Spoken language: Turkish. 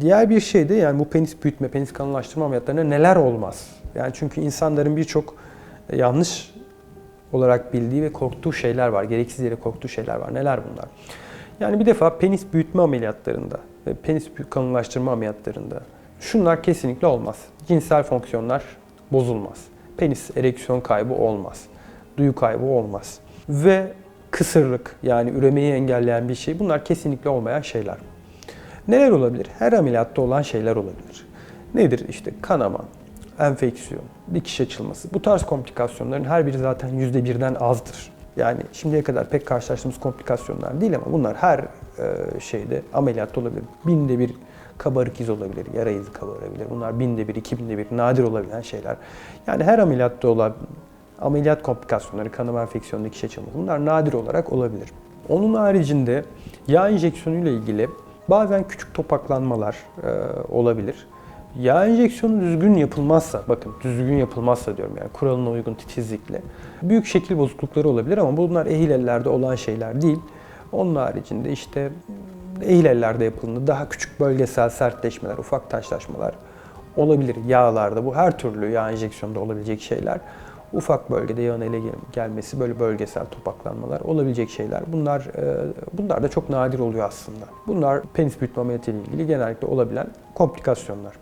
Diğer bir şey de yani bu penis büyütme, penis kalınlaştırma ameliyatlarında neler olmaz? Yani çünkü insanların birçok e, yanlış olarak bildiği ve korktuğu şeyler var. Gereksiz yere korktuğu şeyler var. Neler bunlar? Yani bir defa penis büyütme ameliyatlarında ve penis kalınlaştırma ameliyatlarında şunlar kesinlikle olmaz. Cinsel fonksiyonlar bozulmaz. Penis ereksiyon kaybı olmaz. Duyu kaybı olmaz. Ve kısırlık yani üremeyi engelleyen bir şey bunlar kesinlikle olmayan şeyler. Neler olabilir? Her ameliyatta olan şeyler olabilir. Nedir? İşte kanama, enfeksiyon, dikiş açılması. Bu tarz komplikasyonların her biri zaten yüzde birden azdır. Yani şimdiye kadar pek karşılaştığımız komplikasyonlar değil ama bunlar her e, şeyde ameliyatta olabilir. Binde bir kabarık iz olabilir, yara izi kabarabilir. Bunlar binde bir, iki binde bir nadir olabilen şeyler. Yani her ameliyatta olan ameliyat komplikasyonları, kanama enfeksiyonu, dikiş açılması bunlar nadir olarak olabilir. Onun haricinde yağ enjeksiyonu ile ilgili bazen küçük topaklanmalar e, olabilir. Yağ enjeksiyonu düzgün yapılmazsa, bakın düzgün yapılmazsa diyorum yani kuralına uygun titizlikle büyük şekil bozuklukları olabilir ama bunlar ehil ellerde olan şeyler değil. Onun haricinde işte ehil ellerde yapıldığında daha küçük bölgesel sertleşmeler, ufak taşlaşmalar olabilir yağlarda. Bu her türlü yağ enjeksiyonunda olabilecek şeyler. Ufak bölgede yağın ele gel- gelmesi, böyle bölgesel topaklanmalar olabilecek şeyler. Bunlar e, bunlar da çok nadir oluyor aslında. Bunlar penis büyütme ameliyatı ile ilgili genellikle olabilen komplikasyonlar.